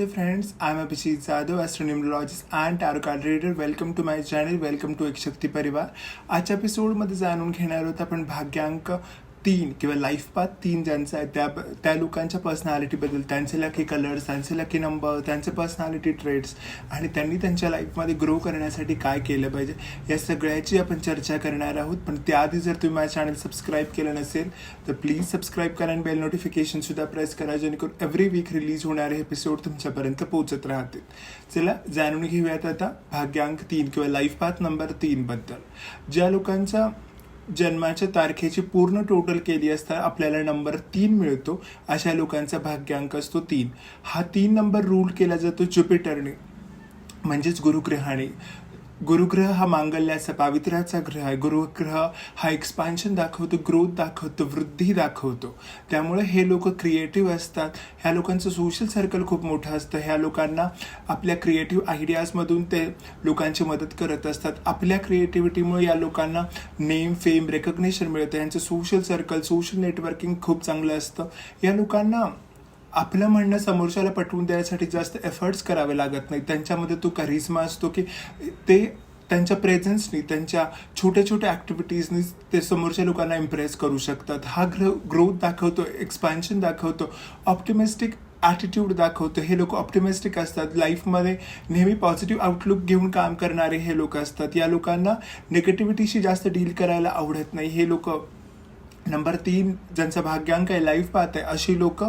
Namaste friends, I'm Abhishek Jadhav, astronumerologist and tarot card reader. Welcome to my channel, welcome to एक शक्ती परिवार आजच्या एपिसोडमध्ये जाणून घेणार आहोत आपण भाग्यांक तीन किंवा लाईफ पाथ तीन ज्यांचा आहे त्या त्या लोकांच्या पर्सनॅलिटीबद्दल त्यांचे लकी कलर्स त्यांचे लकी नंबर त्यांचे पर्सनॅलिटी ट्रेड्स आणि त्यांनी त्यांच्या लाईफमध्ये ग्रो करण्यासाठी काय केलं पाहिजे या सगळ्याची आपण चर्चा करणार आहोत. पण त्याआधी जर तुम्ही माझ्या चॅनल सबस्क्राईब केलं नसेल तर प्लीज सबस्क्राईब करा आणि बेल नोटिफिकेशनसुद्धा प्रेस करा जेणेकरून एव्हरी वीक रिलीज होणारे एपिसोड तुमच्यापर्यंत पोहोचत राहतील. चला जाणून घेऊयात आता भाग्यांक तीन किंवा लाईफ पाथ नंबर तीनबद्दल ज्या लोकांचा जन्माच्या तारखेची पूर्ण टोटल केली असता आपल्याला नंबर तीन मिळतो. अशा लोकांचा भाग्यांक असतो तीन. हा तीन नंबर रूल केला जातो ज्युपिटरने म्हणजेच गुरुग्रहाने. गुरुग्रह हा मांगल्याचा पावित्र्याचा ग्रह आहे. गुरुग्रह हा एक्सपान्शन दाखवतो ग्रोथ दाखवतो वृद्धी दाखवतो. त्यामुळे हे लोक क्रिएटिव्ह असतात. ह्या लोकांचं सोशल सर्कल खूप मोठं असतं. ह्या लोकांना आपल्या क्रिएटिव्ह आयडियाजमधून ते लोकांची मदत करत असतात. आपल्या क्रिएटिव्हिटीमुळे या लोकांना नेम फेम रेकग्नेशन मिळतं. यांचं सोशल सर्कल सोशल नेटवर्किंग खूप चांगलं असतं. या लोकांना आपलं म्हणणं समोरच्याला पटवून देण्यासाठी जास्त एफर्ट्स करावे लागत नाही त्यांच्यामध्ये तो करिश्मा असतो की ते त्यांच्या प्रेझेन्सनी त्यांच्या छोट्या छोट्या ॲक्टिव्हिटीजनी ते समोरच्या लोकांना इम्प्रेस करू शकतात. हा ग्रो ग्रोथ दाखवतो एक्सपान्शन दाखवतो ऑप्टिमिस्टिक ॲटिट्यूड दाखवतो. हे लोक ऑप्टिमिस्टिक असतात. लाईफमध्ये नेहमी पॉझिटिव्ह आउटलुक घेऊन काम करणारे हे लोक असतात. या लोकांना निगेटिव्हिटीशी जास्त डील करायला आवडत नाही. हे लोक नंबर तीन ज्यांचा भाग्यांक आहे लाईफ पाहत आहे अशी लोक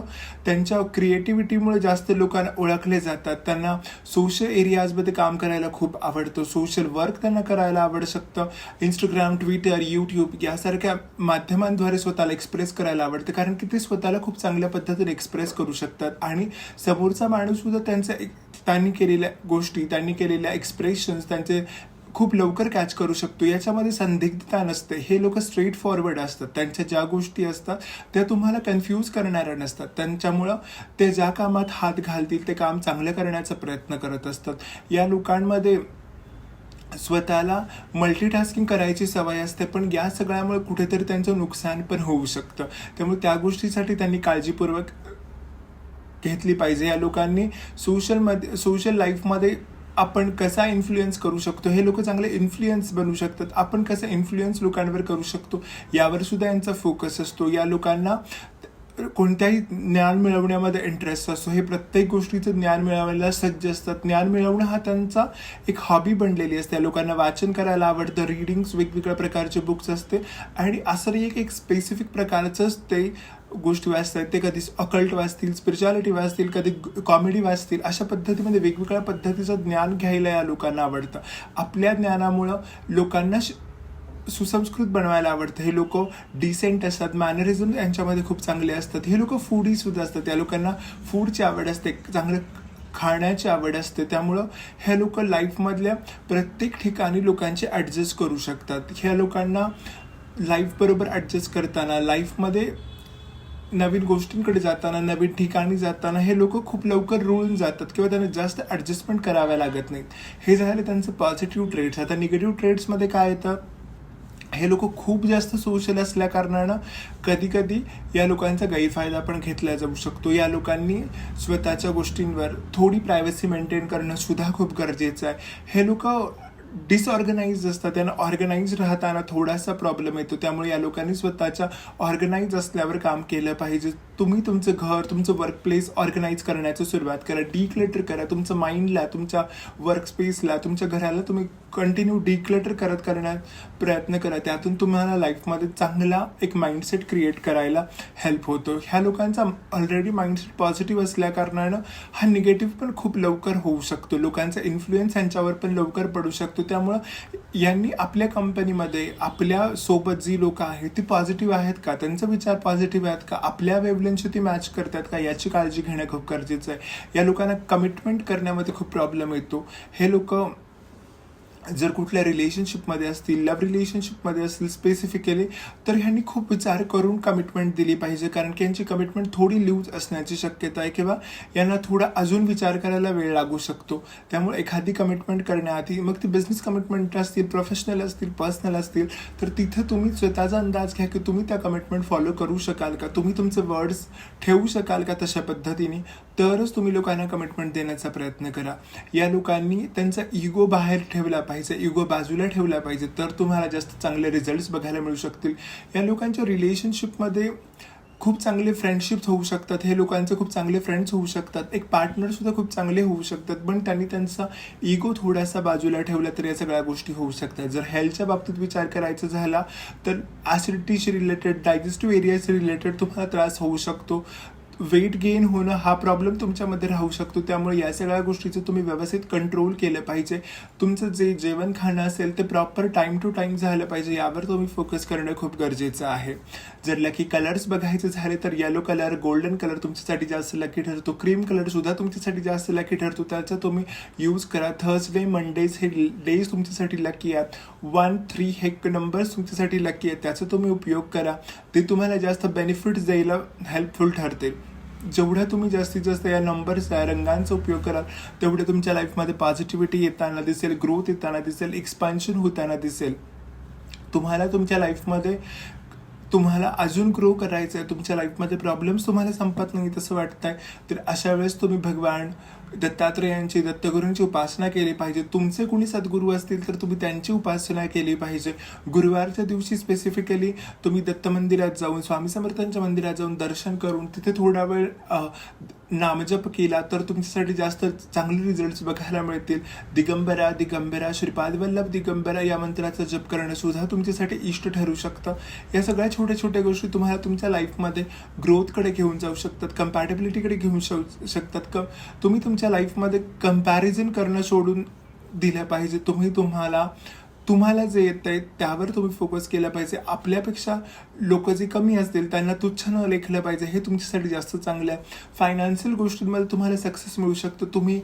त्यांच्या क्रिएटिव्हिटीमुळे जास्त लोकांना ओळखले जातात. त्यांना सोशल एरियाजमध्ये काम करायला खूप आवडतं. सोशल वर्क त्यांना करायला आवडू शकतं. इंस्टाग्राम ट्विटर यूट्यूब यासारख्या माध्यमांद्वारे स्वतःला एक्सप्रेस करायला आवडतं. कारण की ते स्वतःला खूप चांगल्या पद्धतीने एक्सप्रेस करू शकतात. आणि समोरचा माणूससुद्धा त्यांचा एक त्यांनी केलेल्या गोष्टी त्यांनी केलेल्या एक्सप्रेशन्स त्यांचे खूप लवकर कॅच करू शकतो. याच्यामध्ये संदिग्धता नसते. हे लोक स्ट्रेट फॉरवर्ड असतात. त्यांच्या ज्या गोष्टी असतात त्या तुम्हाला कन्फ्यूज करणाऱ्या नसतात. त्यांच्यामुळं ते ज्या कामात हात घालतील ते काम चांगलं करण्याचा प्रयत्न करत असतात. या लोकांमध्ये स्वतःला मल्टीटास्किंग करायची सवय असते पण या सगळ्यामुळे कुठेतरी त्यांचं नुकसान पण होऊ शकतं. त्यामुळे त्या गोष्टीसाठी त्यांनी काळजीपूर्वक घेतली पाहिजे. या लोकांनी सोशलमध्ये सोशल लाईफमध्ये आपण कसा इन्फ्लुएन्स करू शकतो? हे लोक चांगले इन्फ्लुएन्स बनू शकतात. आपण कसा इन्फ्लुएन्स लोकांवर करू शकतो? यावर सुद्धा यांचा फोकस असतो. या लोकांना कोणत्याही ज्ञान मिळवण्यामध्ये इंटरेस्ट असतो. हे प्रत्येक गोष्टीचं ज्ञान मिळवायला सज्ज असतात. ज्ञान मिळवणं हा त्यांचा एक हॉबी बनलेली असते. या लोकांना वाचन करायला आवडतं. रिडिंग्स वेगवेगळ्या प्रकारचे बुक्स असते. आणि असं एक एक स्पेसिफिक प्रकारचंच ते गोष्टी वाचतात ते कधी अकल्ट वाचतील स्पिरिच्युअलिटी वाचतील कधी कॉमेडी वाचतील अशा पद्धतीमध्ये वेगवेगळ्या पद्धतीचं ज्ञान घ्यायला या लोकांना आवडतं. आपल्या ज्ञानामुळं लोकांना सुसंस्कृत बनवायला आवडतं. हे लोक डिसेंट असतात मॅनरिझम यांच्यामध्ये खूप चांगले असतात. हे लोक फूडी सुद्धा असतात. त्या लोकांना फूडची आवड असते चांगलं खाण्याची आवड असते. त्यामुळं ह्या लोक लाईफमधल्या प्रत्येक ठिकाणी लोकांचे ॲडजस्ट करू शकतात. ह्या लोकांना लाईफबरोबर ॲडजस्ट करताना लाईफमध्ये नवीन गोष्टींकडे जाताना नवीन ठिकाणी जाताना हे लोक खूप लवकर रुळून जातात किंवा त्यांना जास्त ॲडजस्टमेंट कराव्या लागत नाहीत. हे झाले त्यांचं पॉझिटिव्ह ट्रेड्स आता निगेटिव्ह ट्रेड्समध्ये काय येतं? हे लोक खूप जास्त सोशल असल्याकारणानं कधीकधी कधी कधी या लोकांचा गैरफायदा पण घेतला जाऊ शकतो. या लोकांनी स्वतःच्या गोष्टींवर थोडी प्रायव्हसी मेंटेन करणं सुद्धा खूप गरजेचं आहे. हे लोक डिसऑर्गनाईज असतात त्यांना ऑर्गनाईज राहताना थोडासा प्रॉब्लेम येतो. त्यामुळे या लोकांनी स्वतःच्या ऑर्गनाईज असल्यावर काम केलं पाहिजे. तुम्ही तुमचं घर तुमचं वर्क प्लेस ऑर्गनाईज करण्याची सुरुवात करा. डिक्लेटर करा. तुमचं माइंडला तुमच्या वर्क स्पेसला तुमच्या घराला तुम्ही कंटिन्यू डिक्लेटर करत करण्यात प्रयत्न करा. त्यातून तुम्हाला लाईफमध्ये चांगला एक माइंडसेट क्रिएट करायला हेल्प होतो. ह्या लोकांचा ऑलरेडी माइंडसेट पॉझिटिव्ह असल्याकारणानं हा निगेटिव्ह पण खूप लवकर होऊ शकतो. लोकांचा इन्फ्लुएन्स यांच्यावर पण लवकर पडू शकतो. त्यामुळं यांनी आपल्या कंपनीमध्ये आपल्यासोबत जी लोक आहेत ती पॉझिटिव्ह आहेत का? त्यांचा विचार पॉझिटिव्ह आहेत का? आपल्या वेवलेनशी ती मॅच करतात का? याची काळजी घेणं खूप गरजेचं आहे. या लोकांना कमिटमेंट करण्यामध्ये खूप प्रॉब्लेम येतो. हे लोक जर कुठल्या रिलेशनशिपमध्ये असतील लव्ह रिलेशनशिपमध्ये असतील स्पेसिफिकली तर ह्यांनी खूप विचार करून कमिटमेंट दिली पाहिजे. कारण की यांची कमिटमेंट थोडी लूज असण्याची शक्यता आहे किंवा यांना थोडा अजून विचार करायला वेळ लागू शकतो. त्यामुळे एखादी कमिटमेंट करण्याआधी मग ती बिझनेस कमिटमेंट असतील प्रोफेशनल असतील पर्सनल असतील तर तिथं तुम्ही स्वतःचा अंदाज घ्या की तुम्ही त्या कमिटमेंट फॉलो करू शकाल का? तुम्ही तुमचे वर्ड्स ठेवू शकाल का तशा पद्धतीने? तरच तुम्ही लोकांना कमिटमेंट देण्याचा प्रयत्न करा. या लोकांनी त्यांचा इगो बाहेर ठेवला पाहिजे इगो बाजूला ठेवला पाहिजे तर तुम्हाला जास्त चांगले रिझल्ट्स बघायला मिळू शकतील. या लोकांच्या रिलेशनशिपमध्ये खूप चांगले फ्रेंडशिप्स होऊ शकतात. हे लोकांचे खूप चांगले फ्रेंड्स होऊ शकतात. एक पार्टनरसुद्धा खूप चांगले होऊ शकतात. पण त्यांनी त्यांचा इगो थोडासा बाजूला ठेवला तर या सगळ्या गोष्टी होऊ शकतात. जर हेल्थच्या बाबतीत विचार करायचा झाला तर ॲसिडिटीशी रिलेटेड डायजेस्टिव्ह एरियाशी रिलेटेड तुम्हाला त्रास होऊ शकतो. वेट गेन होणं हा प्रॉब्लेम तुमच्यामध्ये राहू शकतो. त्यामुळे या सगळ्या गोष्टीचं तुम्ही व्यवस्थित कंट्रोल केलं पाहिजे. तुमचं जे जेवण खाणं असेल ते प्रॉपर टाईम टू टाईम झालं पाहिजे यावर तुम्ही फोकस करणं खूप गरजेचं आहे. जर लकी कलर्स बघायचे झाले तर येलो कलर गोल्डन कलर तुमच्यासाठी जास्त लकी ठरतो. क्रीम कलरसुद्धा तुमच्यासाठी जास्त लकी ठरतो. त्याचा तुम्ही यूज करा. थर्सडे मंडेज हे डेज तुमच्यासाठी लकी आहेत. वन थ्री हे नंबर्स तुमच्यासाठी लकी आहेत. त्याचा तुम्ही उपयोग करा. ते तुम्हाला जास्त बेनिफिट्स द्यायला हेल्पफुल ठरते जेवढ्या तुम्ही जास्तीत जास्त या नंबर्स या रंगांचा उपयोग कराल तेवढे तुमच्या लाईफमध्ये पॉझिटिव्हिटी येताना दिसेल ग्रोथ येताना दिसेल एक्सपान्शन होताना दिसेल. तुम्हाला तुमच्या लाईफमध्ये तुम्हाला अजून ग्रो करायचं आहे तुमच्या लाईफमध्ये प्रॉब्लेम्स तुम्हाला संपत नाही तसं वाटत आहे तर अशा वेळेस तुम्ही भगवान दत्तात्रेयांची दत्तगुरूंची उपासना केली पाहिजे. तुमचे कुणी सद्गुरू असतील तर तुम्ही त्यांची उपासना केली पाहिजे. गुरुवारच्या दिवशी स्पेसिफिकली तुम्ही दत्त मंदिरात जाऊन स्वामी समर्थांच्या मंदिरात जाऊन दर्शन करून तिथे थोडा वेळ नामजप केला तर तुमच्यासाठी जास्त चांगले रिझल्ट्स बघायला मिळतील. दिगंबरा दिगंबरा श्रीपाद वल्लभ दिगंबरा या मंत्राचा जप करणं सुद्धा तुमच्यासाठी इष्ट ठरू शकतं. या सगळ्या छोट्या छोट्या गोष्टी तुम्हाला तुमच्या लाईफमध्ये ग्रोथकडे घेऊन जाऊ शकतात कम्पॅटेबिलिटीकडे घेऊन जाऊ शकतात. क तुम्ही तुमच्या लाईफमध्ये कंपॅरिझन करणं सोडून दिलं पाहिजे. तुम्ही तुम्हाला तुम्हाला जे येत आहे त्यावर तुम्ही फोकस केला पाहिजे. आपल्यापेक्षा लोक जे कमी असतील त्यांना तुच्छ न लेखलं पाहिजे. हे तुमच्यासाठी जास्त चांगलं आहे. फायनान्शियल गोष्टींमध्ये तुम्हाला सक्सेस मिळू शकतं. तुम्ही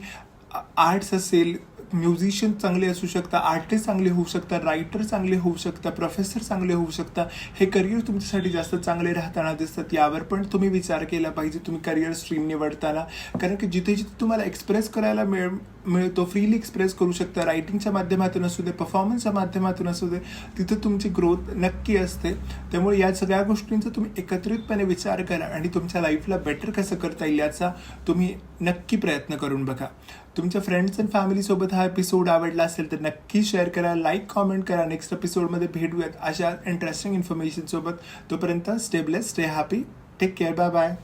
आर्ट्स असेल म्युझिशियन चांगले असू शकता आर्टिस्ट चांगले होऊ शकता रायटर चांगले होऊ शकता प्रोफेसर चांगले होऊ शकता हे करिअर तुमच्यासाठी जास्त चांगले राहताना दिसतात. यावर पण तुम्ही विचार केला पाहिजे तुम्ही करिअर स्ट्रीम निवडताना. कारण की जिथे जिथे तुम्हाला एक्सप्रेस करायला मिळ मिळतो फ्रीली एक्सप्रेस करू शकता. रायटिंगच्या माध्यमातून असू दे परफॉर्मन्सच्या माध्यमातून असू दे तिथं तुमची ग्रोथ नक्की असते. त्यामुळे या सगळ्या गोष्टींचा तुम्ही एकत्रितपणे विचार करा आणि तुमच्या लाईफला बेटर कसं करता येईल याचा तुम्ही नक्की प्रयत्न करून बघा. तुमच्या फ्रेंड्स अँड फॅमिलीसोबत हा एपिसोड आवडला असेल तर नक्की शेअर करा लाईक कॉमेंट करा. नेक्स्ट एपिसोडमध्ये भेटूयात अशा इंटरेस्टिंग इन्फॉर्मेशनसोबत तोपर्यंत stay blessed stay happy take care bye bye